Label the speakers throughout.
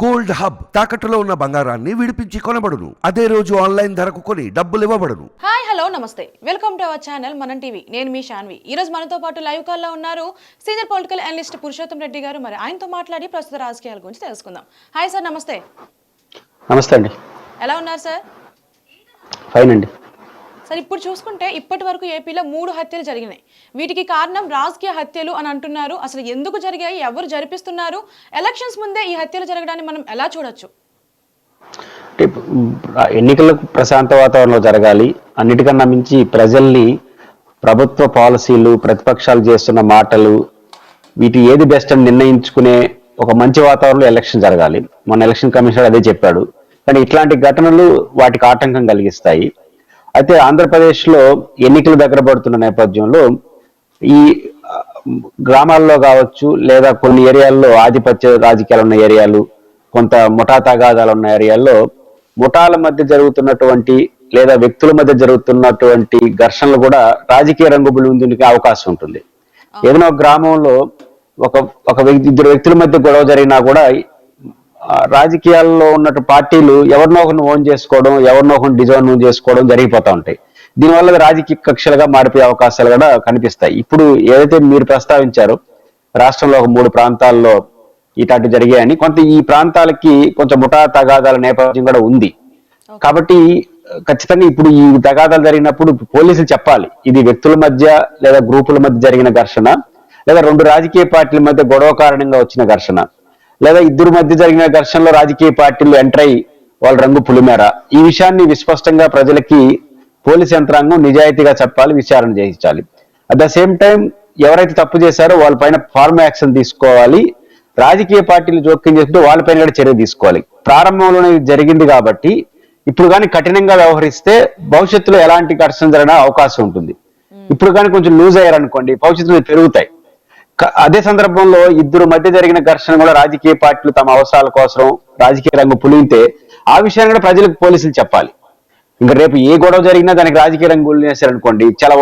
Speaker 1: Gold hub తాకట్టులో ఉన్న బంగారాన్ని విడిపించి కొనబడును. అదే రోజు ఆన్లైన్ ధరకు కొని డబ్బులు ఇవ్వబడును.
Speaker 2: హాయ్ హలో నమస్తే. Welcome to our channel Manam TV. నేను మీ శాన్వి ఈ రోజు మనతో పాటు లైవ్ కాల్లో ఉన్నారు senior political analyst Purushottam Reddy గారు. మరి ఆయనతో మాట్లాడి ప్రస్తుత రాజకీయాల గురించి తెలుసుకుందాం. హాయ్ సార్ నమస్తే.
Speaker 3: నమస్తే అండి.
Speaker 2: ఎలా ఉన్నారు సార్?
Speaker 3: ఫైన్ అండి.
Speaker 2: అసలు ఇప్పుడు చూసుకుంటే ఇప్పటి వరకు ఏపీలో మూడు హత్యలు జరిగినాయి. వీటికి కారణం రాజకీయ హత్యలు అని అంటున్నారు. అసలు ఎందుకు జరిగాయి? ఎవరు జరిపిస్తున్నారు? ఎలక్షన్స్ ముందే ఈ హత్యలు జరగడాన్ని మనం ఎలా చూడొచ్చు?
Speaker 3: ఎన్నికలు ప్రశాంత వాతావరణంలో జరగాలి. అన్నిటికన్నా మించి ప్రజల్ని ప్రభుత్వ పాలసీలు ప్రతిపక్షాలు చేస్తున్న మాటలు వీటి ఏది బెస్ట్ అని నిర్ణయించుకునే ఒక మంచి వాతావరణంలో ఎలక్షన్ జరగాలి. మన ఎలక్షన్ కమిషనర్ అదే చెప్పాడు. కానీ ఇట్లాంటి ఘటనలు వాటికి ఆటంకం కలిగిస్తాయి. అయితే ఆంధ్రప్రదేశ్లో ఎన్నికలు దగ్గర పడుతున్న నేపథ్యంలో ఈ గ్రామాల్లో కావచ్చు లేదా కొన్ని ఏరియాల్లో ఆధిపత్య రాజకీయాలు ఉన్న ఏరియాలు కొంత ముఠా తగాదాలు ఉన్న ఏరియాల్లో ముఠాల మధ్య జరుగుతున్నటువంటి లేదా వ్యక్తుల మధ్య జరుగుతున్నటువంటి ఘర్షణలు కూడా రాజకీయ రంగు బులుందునికి అవకాశం ఉంటుంది. ఏదైనా ఒక గ్రామంలో ఒక ఒక వ్యక్తి ఇద్దరు వ్యక్తుల మధ్య గొడవ జరిగినా కూడా రాజకీయాల్లో ఉన్నట్టు పార్టీలు ఎవరినో ఒకరిని ఓన్ చేసుకోవడం ఎవరినో ఒకరిని డిజైన్ చేసుకోవడం జరిగిపోతా ఉంటాయి. దీనివల్ల రాజకీయ కక్షలుగా మారిపోయే అవకాశాలు కూడా కనిపిస్తాయి. ఇప్పుడు ఏదైతే మీరు ప్రస్తావించారో రాష్ట్రంలో ఒక మూడు ప్రాంతాల్లో ఇటాటి జరిగాయని కొంత ఈ ప్రాంతాలకి కొంచెం ముఠా తగాదాల నేపథ్యం కూడా ఉంది. కాబట్టి ఖచ్చితంగా ఇప్పుడు ఈ తగాదాలు జరిగినప్పుడు పోలీసులు చెప్పాలి. ఇది వ్యక్తుల మధ్య లేదా గ్రూపుల మధ్య జరిగిన ఘర్షణ లేదా రెండు రాజకీయ పార్టీల మధ్య గొడవ కారణంగా వచ్చిన ఘర్షణ. లేదా ఇద్దరు మధ్య జరిగిన ఘర్షణలో రాజకీయ పార్టీలు ఎంటర్ అయి వాళ్ళ రంగు పులిమేర. ఈ విషయాన్ని విస్పష్టంగా ప్రజలకి పోలీస్ యంత్రాంగం నిజాయితీగా చెప్పాలి విచారణ చేయించాలి. అట్ ద సేమ్ టైం ఎవరైతే తప్పు చేశారో వాళ్ళపైన ఫార్మ్ యాక్షన్ తీసుకోవాలి. రాజకీయ పార్టీలు జోక్యం చేసుకుంటే వాళ్ళపైన కూడా చర్య తీసుకోవాలి. ప్రారంభంలోనే జరిగింది కాబట్టి ఇప్పుడు కానీ కఠినంగా వ్యవహరిస్తే భవిష్యత్తులో ఎలాంటి ఘర్షణ జరగడం అవకాశం ఉంటుంది. ఇప్పుడు కానీ కొంచెం లూజ్ అయ్యారనుకోండి భవిష్యత్తులో పెరుగుతాయి. అదే సందర్భంలో ఇద్దరు మధ్య జరిగిన ఘర్షణ కూడా రాజకీయ పార్టీలు తమ అవసరాల కోసం రాజకీయ రంగం పులిగితే ఆ విషయాన్ని కూడా ప్రజలకు పోలీసులు చెప్పాలి. ఇంకా రేపు ఏ గొడవ జరిగినా దానికి రాజకీయ రంగు అనుకోండి చాలా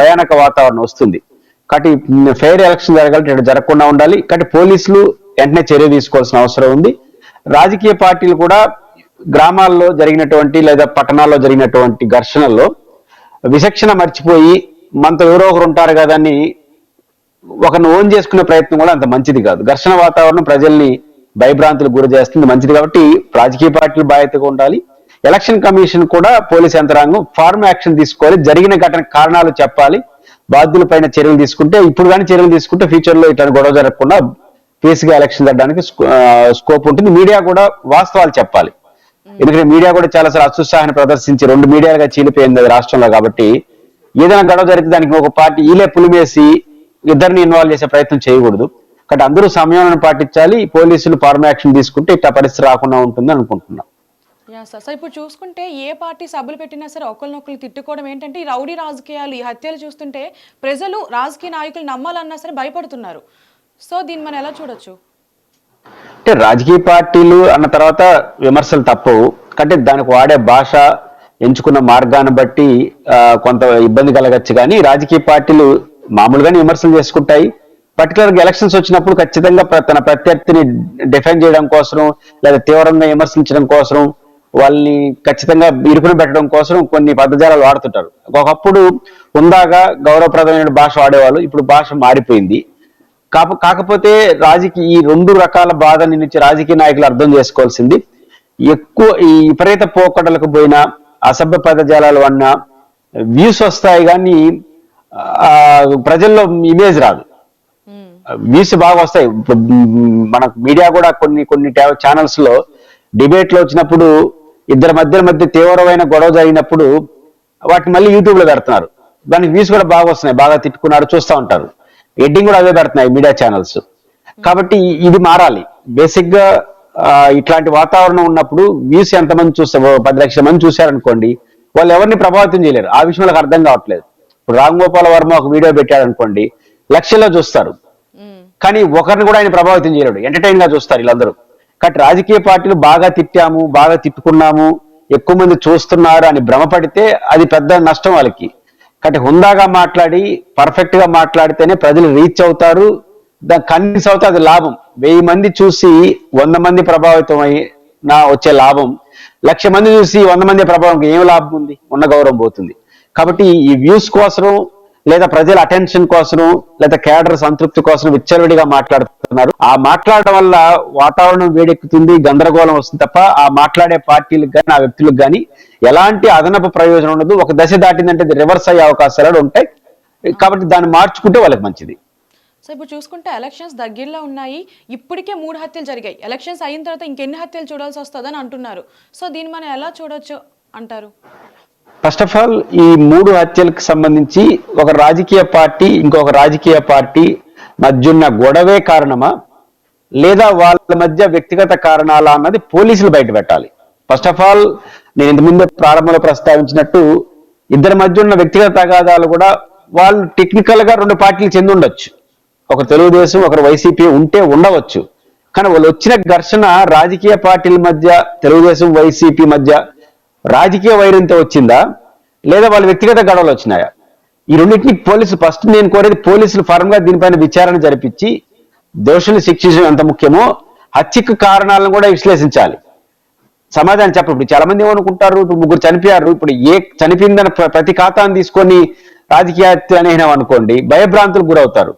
Speaker 3: భయానక వాతావరణం వస్తుంది. కాబట్టి ఫెయిర్ ఎలక్షన్ జరగాలి ఇటు జరగకుండా ఉండాలి. కాబట్టి పోలీసులు వెంటనే చర్య తీసుకోవాల్సిన అవసరం ఉంది. రాజకీయ పార్టీలు కూడా గ్రామాల్లో జరిగినటువంటి లేదా పట్టణాల్లో జరిగినటువంటి ఘర్షణల్లో విచక్షణ మర్చిపోయి మనతో ఎవరో ఒకరు ఉంటారు కదా అని ఒకరిని ఓన్ చేసుకునే ప్రయత్నం కూడా అంత మంచిది కాదు. ఘర్షణ వాతావరణం ప్రజల్ని భయభ్రాంతులకు గురి చేస్తుంది. మంచిది కాబట్టి రాజకీయ పార్టీలు బాధ్యతగా ఉండాలి. ఎలక్షన్ కమిషన్ కూడా పోలీస్ యంత్రాంగం ఫార్మ్ యాక్షన్ తీసుకోవాలి. జరిగిన ఘటన కారణాలు చెప్పాలి. బాధ్యుల పైన చర్యలు తీసుకుంటే ఇప్పుడు కానీ చర్యలు తీసుకుంటే ఫ్యూచర్లో ఇట్లాంటి గొడవ జరగకుండా పీస్గా ఎలక్షన్ జరగడానికి స్కోప్ ఉంటుంది. మీడియా కూడా వాస్తవాలు చెప్పాలి. ఎందుకంటే మీడియా కూడా చాలా సార్లు అత్యుత్సాహాన్ని ప్రదర్శించి రెండు మీడియాలుగా చీలిపోయింది అది రాష్ట్రంలో కాబట్టి ఏదైనా గొడవ జరిగితే దానికి ఒక పార్టీ ఈలే పులిమేసి ఇద్దరిని ఇన్వాల్వ్ చేసే ప్రయత్నం చేయకూడదు. కాబట్టి అందరూ సమయాన్ని పాటించాలి పోలీసులు ఫార్మ్ యాక్షన్ తీసుకుంటే ఇట్లా పరిస్థితి రాకుండా ఉంటుంది అనుకుంటున్నాం.
Speaker 2: సార్ ఇప్పుడు చూసుకుంటే ఏ పార్టీ సభలు పెట్టినా సరే ఒకరినొకరు తిట్టుకోవడం ఏంటంటే ఈ రౌడీ రాజకీయాలు ఈ హత్యలు చూస్తుంటే ప్రజలు రాజకీయ నాయకులు నమ్మాలన్నా సరే భయపడుతున్నారు. సో దీన్ని మనం ఎలా చూడొచ్చు?
Speaker 3: అంటే రాజకీయ పార్టీలు అన్న తర్వాత విమర్శలు తప్పవు. అంటే దానికి వాడే భాష ఎంచుకున్న మార్గాన్ని బట్టి కొంత ఇబ్బంది కలగచ్చు. కానీ రాజకీయ పార్టీలు మామూలుగానే విమర్శలు చేసుకుంటాయి. పర్టికులర్గా ఎలక్షన్స్ వచ్చినప్పుడు ఖచ్చితంగా తన ప్రత్యర్థిని డిఫెండ్ చేయడం కోసం లేదా తీవ్రంగా విమర్శించడం కోసం వాళ్ళని ఖచ్చితంగా ఇరుకుని పెట్టడం కోసం కొన్ని పదజాలాలు వాడుతుంటారు. ఒకప్పుడు ఉందాగా గౌరవప్రదమైన భాష వాడేవాళ్ళు ఇప్పుడు భాష మారిపోయింది. కాకపోతే రాజకీయ ఈ రెండు రకాల బాధని నుంచి రాజకీయ నాయకులు అర్థం చేసుకోవాల్సింది. ఎక్కువ ఈ విపరీత పోకడలకు పోయిన అసభ్య పదజాలాలు అన్నా వ్యూస్ వస్తాయి కానీ ప్రజల్లో ఇమేజ్ రాదు. వ్యూస్ బాగా వస్తాయి. ఇప్పుడు మ్, మన మీడియా కూడా కొన్ని కొన్ని ఛానల్స్లో డిబేట్లో వచ్చినప్పుడు ఇద్దరి మధ్య మధ్య తీవ్రమైన గొడవ జరిగినప్పుడు వాటిని మళ్ళీ యూట్యూబ్లో పెడుతున్నారు. దానికి వ్యూస్ కూడా బాగా వస్తున్నాయి. బాగా తిట్టుకున్నారు చూస్తూ ఉంటారు. ఎడ్డింగ్ కూడా అవే పెడుతున్నాయి మీడియా ఛానల్స్ కాబట్టి ఇది మారాలి. బేసిక్గా ఇట్లాంటి వాతావరణం ఉన్నప్పుడు వ్యూస్ ఎంతమంది చూస్తారు పది లక్షల మంది చూశారనుకోండి వాళ్ళు ఎవరిని ప్రభావితం చేయలేరు. ఆ విషయం వాళ్ళకి అర్థం కావట్లేదు. ఇప్పుడు రామ్ గోపాల్ వర్మ ఒక వీడియో పెట్టాడు అనుకోండి లక్షల్లో చూస్తారు. కానీ ఒకరిని కూడా ఆయన ప్రభావితం చేయలేడు ఎంటర్టైన్గా చూస్తారు వీళ్ళందరూ. కాబట్టి రాజకీయ పార్టీలు బాగా తిట్టాము బాగా తిట్టుకున్నాము ఎక్కువ మంది చూస్తున్నారు అని భ్రమపడితే అది పెద్ద నష్టం వాళ్ళకి. కాబట్టి హుందాగా మాట్లాడి పర్ఫెక్ట్గా మాట్లాడితేనే ప్రజలు రీచ్ అవుతారు. దాని కన్విన్స్ అవుతే అది లాభం. వెయ్యి మంది చూసి వంద మంది ప్రభావితం అయి నా వచ్చే లాభం. లక్ష మంది చూసి వంద మంది ప్రభావం ఏం లాభం ఉంది? ఉన్న గౌరవం పోతుంది. కాబట్టి ఈ వ్యూస్ కోసం లేదా ప్రజల అటెన్షన్ కోసం లేదా కేడర్ సంతృప్తి కోసం విచ్చలవిడిగా మాట్లాడుతున్నారు. ఆ మాట్లాడడం వల్ల వాతావరణం వేడెక్కుతుంది గందరగోళం వస్తుంది తప్ప ఆ మాట్లాడే పార్టీలకు కానీ ఆ వ్యక్తులకు కానీ ఎలాంటి అదనపు ప్రయోజనం ఉండదు. ఒక దశ దాటిందంటే రివర్స్ అయ్యే అవకాశాలు ఉంటాయి. కాబట్టి దాన్ని మార్చుకుంటే వాళ్ళకి మంచిది.
Speaker 2: సో ఇప్పుడు చూసుకుంటే ఎలక్షన్స్ దగ్గరలో ఉన్నాయి. ఇప్పటికే మూడు హత్యలు జరిగాయి. ఎలక్షన్స్ అయిన తర్వాత ఇంకెన్ని హత్యలు చూడాల్సి వస్తుందని అంటున్నారు. సో దీన్ని మనం ఎలా చూడొచ్చు అంటారు?
Speaker 3: ఫస్ట్ ఆఫ్ ఆల్ ఈ మూడు హత్యలకు సంబంధించి ఒక రాజకీయ పార్టీ ఇంకొక రాజకీయ పార్టీ మధ్య ఉన్న గొడవే కారణమా? లేదా వాళ్ళ మధ్య వ్యక్తిగత కారణాలా అన్నది పోలీసులు బయట పెట్టాలి. ఫస్ట్ ఆఫ్ ఆల్ నేను ఇంతకుముందే ప్రారంభంలో ప్రస్తావించినట్టు ఇద్దరి మధ్య ఉన్న వ్యక్తిగత తగాదాలు కూడా వాళ్ళు టెక్నికల్గా రెండు పార్టీలు చెంది ఉండొచ్చు. ఒక తెలుగుదేశం ఒకరు వైసీపీ ఉంటే ఉండవచ్చు. కానీ వాళ్ళు వచ్చిన ఘర్షణ రాజకీయ పార్టీల మధ్య తెలుగుదేశం వైసీపీ మధ్య రాజకీయ వైరంతో వచ్చిందా? లేదా వాళ్ళ వ్యక్తిగత గొడవలు వచ్చినాయా? ఈ రెండింటిని పోలీసులు ఫస్ట్ నేను కోరేది పోలీసులు ఫర్మ్గా దీనిపైన విచారణ జరిపించి దోషులు శిక్షించడం ఎంత ముఖ్యమో హత్యకు కారణాలను కూడా విశ్లేషించాలి. సమాధానం చెప్పు ఇప్పుడు చాలా మంది ఏమనుకుంటారు? ఇప్పుడు ముగ్గురు చనిపోయారు. ఇప్పుడు ఏ చనిపోయిందని ప్ర- ప్రతి ఖాతాను తీసుకొని రాజకీయ హత్య అనేనాం అనుకోండి భయభ్రాంతులకు గురవుతారు.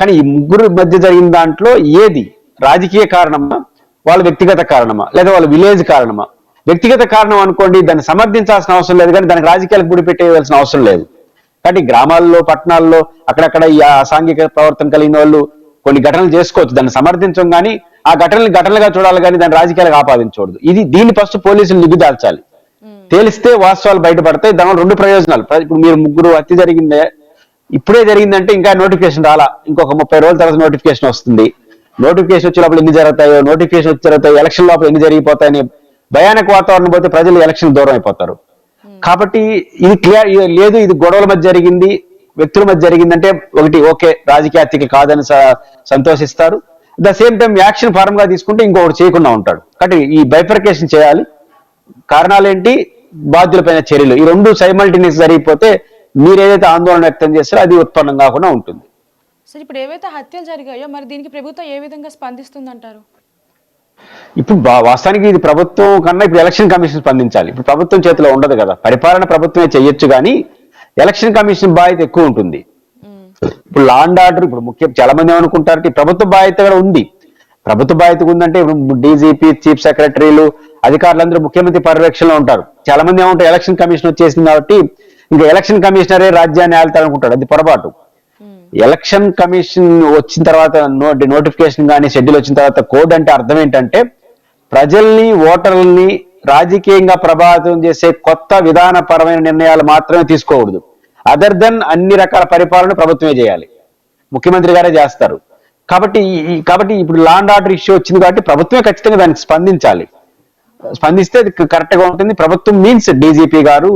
Speaker 3: కానీ ఈ ముగ్గురు మధ్య జరిగిన దాంట్లో ఏది? రాజకీయ కారణమా? వాళ్ళ వ్యక్తిగత కారణమా? లేదా వాళ్ళ విలేజ్ కారణమా? వ్యక్తిగత కారణం అనుకోండి దాన్ని సమర్థించాల్సిన అవసరం లేదు కానీ దానికి రాజకీయాలకు గుడి పెట్టేయాల్సిన అవసరం లేదు. కాబట్టి గ్రామాల్లో పట్టణాల్లో అక్కడక్కడ ఈ అసాంఘిక ప్రవర్తన కలిగిన వాళ్ళు కొన్ని ఘటనలు చేసుకోవచ్చు. దాన్ని సమర్థించం కానీ ఆ ఘటనలు ఘటనలుగా చూడాలి కానీ దాన్ని రాజకీయాలకు ఆపాదించకూడదు. ఇది దీన్ని ఫస్ట్ పోలీసులు నిగ్గుదాల్చాలి తేలిస్తే వాస్తవాలు బయటపడతాయి దానివల్ల రెండు ప్రయోజనాలు. ప్ర- ఇప్పుడు మీరు ముగ్గురు హత్య జరిగిందే ఇప్పుడే జరిగిందంటే ఇంకా నోటిఫికేషన్ రాలా. ఇంకొక ముప్పై రోజుల తర్వాత నోటిఫికేషన్ వస్తుంది. నోటిఫికేషన్ వచ్చే లోపల ఎన్ని జరుగుతాయో నోటిఫికేషన్ వచ్చే తర్వాత ఎలక్షన్ లోపల ఎన్ని జరిగిపోతాయని భయానక వాతావరణం పోతే ప్రజలు ఎలక్షన్ దూరం అయిపోతారు. కాబట్టి ఇది క్లియర్ లేదు ఇది గొడవల మధ్య జరిగింది వ్యక్తుల మధ్య జరిగిందంటే ఒకటి ఓకే రాజకీయ హత్యకి కాదని స- సంతోషిస్తారు. ద సేమ్ టైం యాక్షన్ ఫార్మ్గా తీసుకుంటే ఇంకొకటి చేయకుండా ఉంటాడు. కాబట్టి ఈ బైఫర్కేషన్ చేయాలి. కారణాలేంటి? బాధ్యులపైన చర్యలు. ఈ రెండు సైమల్టేనియస్ జరిగిపోతే మీరు ఏదైతే ఆందోళన వ్యక్తం చేస్తారో అది ఉత్పన్నం కాకుండా ఉంటుంది.
Speaker 2: సో ఇప్పుడు ఏవైతే హత్యలు జరిగాయో మరి దీనికి ప్రభుత్వం ఏ విధంగా స్పందిస్తుందంటారు?
Speaker 3: ఇప్పుడు బా- వాస్తవానికి ఇది ప్రభుత్వం కన్నా ఇప్పుడు ఎలక్షన్ కమిషన్ స్పందించాలి. ఇప్పుడు ప్రభుత్వం చేతిలో ఉండదు కదా. పరిపాలన ప్రభుత్వమే చెయ్యొచ్చు కానీ ఎలక్షన్ కమిషన్ బాధ్యత ఎక్కువ ఉంటుంది. ఇప్పుడు లా అండ్ ఆర్డర్ ఇప్పుడు ముఖ్యం చాలా మంది ఏమనుకుంటారు ప్రభుత్వ బాధ్యత కూడా ఉంది. ప్రభుత్వ బాధ్యత ఉందంటే ఇప్పుడు డీజీపీ చీఫ్ సెక్రటరీలు అధికారులందరూ ముఖ్యమంత్రి పర్యవేక్షణలో ఉంటారు. చాలా మంది ఏమంటారు ఎలక్షన్ కమిషన్ వచ్చేసింది కాబట్టి ఇంకా ఎలక్షన్ కమిషనరే రాజ్యాన్ని ఆళ్తారు అనుకుంటారు అది పొరపాటు. ఎలక్షన్ కమిషన్ వచ్చిన తర్వాత నోటిఫికేషన్ కానీ షెడ్యూల్ వచ్చిన తర్వాత కోడ్ అంటే అర్థం ఏంటంటే ప్రజల్ని ఓటర్లని రాజకీయంగా ప్రభావితం చేసే కొత్త విధానపరమైన నిర్ణయాలు మాత్రమే తీసుకోకూడదు. అదర్ దెన్ అన్ని రకాల పరిపాలన ప్రభుత్వమే చేయాలి. ముఖ్యమంత్రి గారే చేస్తారు. కాబట్టి కాబట్టి ఇప్పుడు లాండ్ ఆర్డర్ ఇష్యూ వచ్చింది కాబట్టి ప్రభుత్వమే ఖచ్చితంగా దానికి స్పందించాలి. స్పందిస్తే కరెక్ట్గా ఉంటుంది. ప్రభుత్వం మీన్స్ డీజీపీ గారు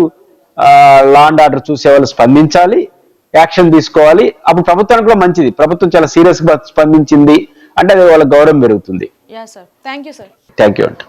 Speaker 3: లాండ్ ఆర్డర్ చూసే వాళ్ళు స్పందించాలి. యాక్షన్ తీసుకోవాలి. అప్పుడు ప్రభుత్వానికి కూడా మంచిది. ప్రభుత్వం చాలా సీరియస్గా స్పందించింది. అంటే అది వాళ్ళ గౌరవం పెరుగుతుంది.
Speaker 2: Yeah sir thank you sir
Speaker 3: thank you అండి